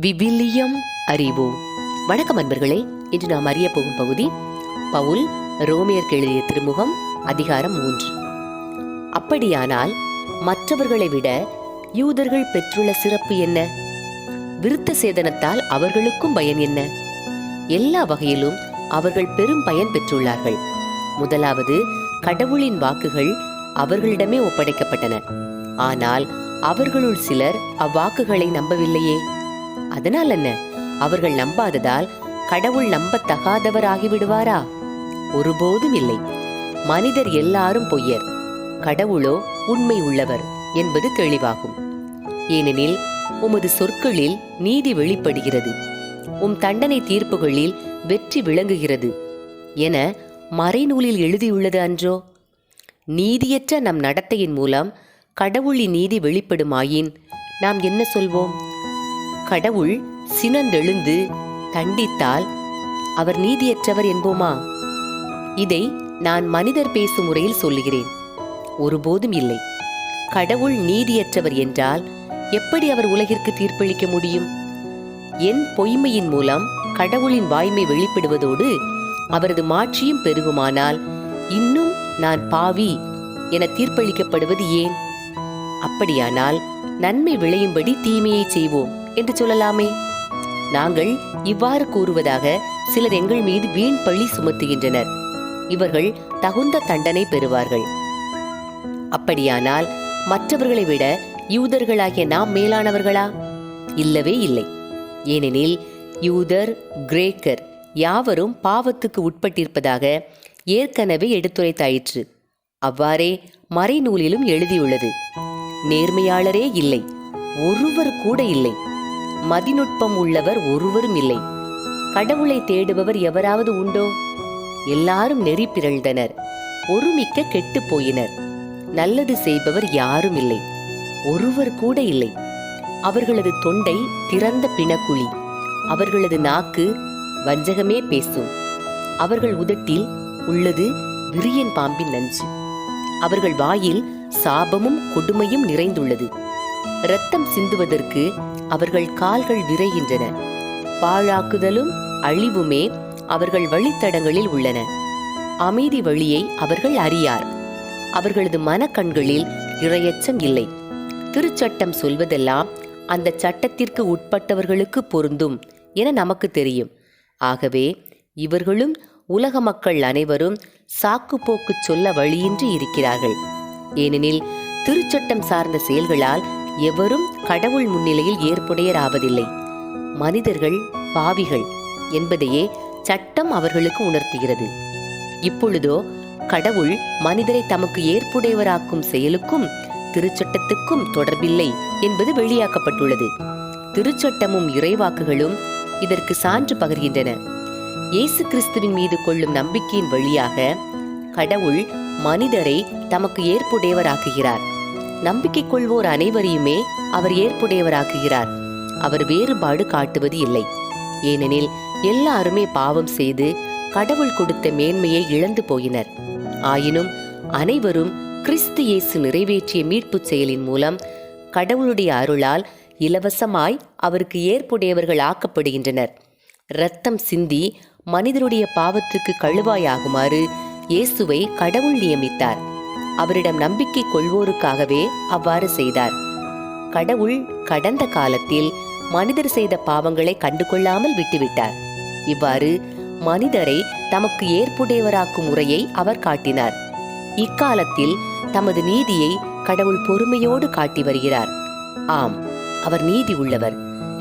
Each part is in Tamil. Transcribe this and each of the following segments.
விவிலியம் அறிவோம் வணக்கம் அன்பர்களே இன்று நாம் அறிய போகும் பகுதி பவுல் ரோமியர் எழுதிய திருமுகம் அதிகாரம் மூன்று. அப்படியானால் மற்றவர்களை விட யூதர்கள் பெற்றுள்ள சிறப்பு என்ன? விருத்த சேதனத்தால் அவர்களுக்கும் பயன் என்ன? எல்லா வகையிலும் அவர்கள் பெரும் பயன் பெற்றுள்ளார்கள். முதலாவது கடவுளின் வாக்குகள் அவர்களிடமே ஒப்படைக்கப்பட்டன. ஆனால் அவர்களுள் சிலர் அவ்வாக்குகளை நம்பவில்லையே. அதனால் என்ன அவர்கள் நம்பாததால் கடவுள் நம்பத்தகாதவர் ஆகிவிடுவாரா ஒருபோதும் இல்லை. மனிதர் எல்லாரும் பொய்யர். கடவுளோ உண்மை உள்ளவர் என்பது தெளிவாகும். ஏனெனில் உமது சொற்களில் நீதி வெளிப்படுகிறது. உம் தண்டனை தீர்ப்புகளில் வெற்றி விளங்குகிறது. என மறைநூலில் எழுதியுள்ளது அன்றோ? நீதியற்ற நம் நடத்தையின் மூலம் கடவுளின் நீதி வெளிப்படுமாயின் நாம் என்ன சொல்வோம்? கடவுள் சினந்தெழுந்து தண்டித்தால் அவர் நீதியற்றவர் என்போமா? இதை நான் மனிதர் பேசும் முறையில் சொல்லுகிறேன். ஒருபோதும் இல்லை. கடவுள் நீதியற்றவர் என்றால் எப்படி அவர் உலகிற்கு தீர்ப்பளிக்க முடியும்? என் பொய்மையின் மூலம் கடவுளின் வாய்மை வெளிப்படுவதோடு அவரது மாட்சியும் பெருகுமானால் இன்னும் நான் பாவி என தீர்ப்பளிக்கப்படுவது ஏன்? அப்படியானால் நன்மை விளையும்படி தீமையை செய்வோம். என்று சொல்லலாமே. நாங்கள் இவ்வாறு கூறுவதாக சிலர் எங்கள் மீது வீண் பழி சுமத்துகின்றனர். இவர்கள் தகுந்த தண்டனை பெறுவார்கள். அப்படியானால் மற்றவர்களை விட யூதர்களாகிய நாம் மேலானவர்களா? இல்லவே இல்லை. ஏனெனில் யூதர் கிரேக்கர் யாவரும் பாவத்துக்கு உட்பட்டிருப்பதாக ஏற்கனவே எடுத்துரைத்தாயிற்று. அவ்வாறே மறைநூலிலும் எழுதியுள்ளது. நேர்மையாளரே இல்லை ஒருவர் கூட இல்லை. மதிநுட்பம் உள்ளவர் ஒருவரும் இல்லை. கடவுளை தேடுபவர் எவராவது உண்டோ? எல்லாரும் நெறி பிறழ்ந்தனர். ஒருமிக்க கெட்டுப் போயினர். நல்லது செய்பவர் யாரும் இல்லை. ஒருவர் கூட இல்லை. அவர்களது தொண்டை திறந்த பிணக்குழி. அவர்களது நாக்கு வஞ்சகமே பேசும். அவர்கள் உதட்டில் உள்ளது விரியன் பாம்பின் நஞ்சு. அவர்கள் வாயில் சாபமும் கொடுமையும் நிறைந்துள்ளது. இரத்தம் சிந்துவதற்கு அவர்கள் கால்கள் விரைகின்றன. பாழாக்குதலும் அழிவுமே அவர்கள் வழித்தடங்களில் உள்ளன. அமைதி வழியை அவர்கள் அறியார். அவர்களது மனக்கண்களில் இரையச்சம் இல்லை. திருச்சட்டம் சொல்வதெல்லாம் அந்த சட்டத்திற்கு உட்பட்டவர்களுக்கு பொருந்தும் என நமக்கு தெரியும். ஆகவே இவர்களும் உலக மக்கள் அனைவரும் சாக்கு போக்கு சொல்ல வழியின்றி இருக்கிறார்கள். ஏனெனில் திருச்சட்டம் சார்ந்த செயல்களால் எவரும் கடவுள் முன்னிலையில் ஏற்புடையராவதில்லை. மனிதர்கள் பாவிகள் என்பதையே சட்டம் அவர்களுக்கு உணர்த்துகிறது. இப்பொழுதோ கடவுள் மனிதரை தமக்கு ஏற்புடையவராக்கும் செயலுக்கும் திருச்சட்டத்துக்கும் தொடர்பில்லை என்பது வெளியாக்கப்பட்டுள்ளது. திருச்சட்டமும் இறைவாக்குகளும் இதற்கு சான்று பகர்கின்றன. இயேசு கிறிஸ்துவின் மீது கொள்ளும் நம்பிக்கையின் வழியாக கடவுள் மனிதரை தமக்கு ஏற்புடையவராக்குகிறார். நம்பிக்கை கொள்வோர் அனைவரையுமே அவர் ஏற்புடையவராக்குகிறார். அவர் வேறுபாடு காட்டுவது இல்லை. ஏனெனில் எல்லாருமே பாவம் செய்து கடவுள் கொடுத்த மேன்மையை இழந்து போயினர். ஆயினும் அனைவரும் கிறிஸ்து இயேசு நிறைவேற்றிய மீட்புச் செயலின் மூலம் கடவுளுடைய அருளால் இலவசமாய் அவருக்கு ஏற்புடையவர்கள் ஆக்கப்படுகின்றனர் இரத்தம் சிந்தி மனிதருடைய பாவத்துக்கு கழுவாயாகுமாறு இயேசுவை கடவுள் நியமித்தார். அவரிடம் நம்பிக்கை கொள்வோருக்காகவே அவ்வாறு செய்தார். கடவுள் கடந்த காலத்தில் மனிதர் செய்த பாவங்களை கண்டுகொள்ளாமல் விட்டுவிட்டார். இவ்வாறு மனிதரை தமக்கு ஏற்புடையவராக்கும் முறையை அவர் காட்டினார். இக்காலத்தில் தமது நீதியை கடவுள் பொறுமையோடு காட்டி வருகிறார். ஆம் அவர் நீதி உள்ளவர்.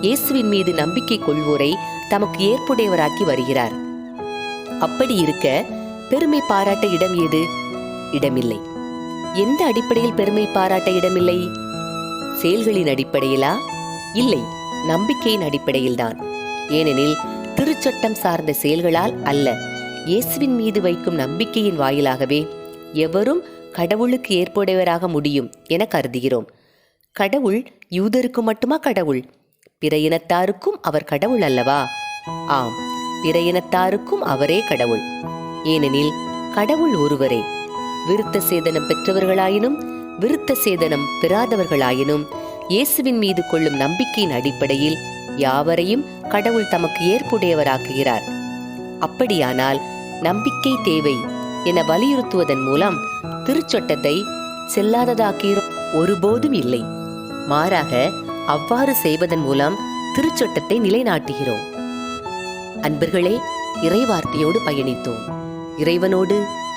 இயேசுவின் மீது நம்பிக்கை கொள்வோரை தமக்கு ஏற்புடையவராக்கி வருகிறார். அப்படி இருக்க பெருமை பாராட்ட இடம் ஏது? இடமில்லை. எந்த அடிப்படையில் பெருமை பாராட்ட இடமில்லை? செயல்களின் அடிப்படையிலா? இல்லை நம்பிக்கையின் அடிப்படையில்தான். ஏனெனில் திருச்சட்டம் சார்ந்த செயல்களால் அல்ல இயேசுவின் மீது வைக்கும் நம்பிக்கையின் வாயிலாகவே எவரும் கடவுளுக்கு ஏற்புடையவராக முடியும் என கருதுகிறோம். கடவுள் யூதருக்கு மட்டுமா கடவுள்? பிற இனத்தாருக்கும் அவர் கடவுள் அல்லவா? ஆம் பிற இனத்தாருக்கும் அவரே கடவுள். ஏனெனில் கடவுள் ஒருவரே. விருத்த சேதனம் பெற்றவர்களாயினும் விருத்த சேதனம் பெறாதவர்களாயினும் இயேசுவின் மீது கொள்ளும் நம்பிக்கையின் அடிப்படையில் யாவரையும் கடவுள் தமக்கு ஏற்புடையவராக்குகிறார். அப்படியானால் நம்பிக்கை தேவை என வலியுறுத்துவதன் மூலம் திருச்சட்டத்தை செல்லாததாக்கிறோம் ஒருபோதும் இல்லை. மாறாக அவ்வாறு செய்வதன் மூலம் திருச்சட்டத்தை நிலைநாட்டுகிறோம். அன்பர்களே இறைவார்த்தையோடு பயணித்தோம். இறைவனோடு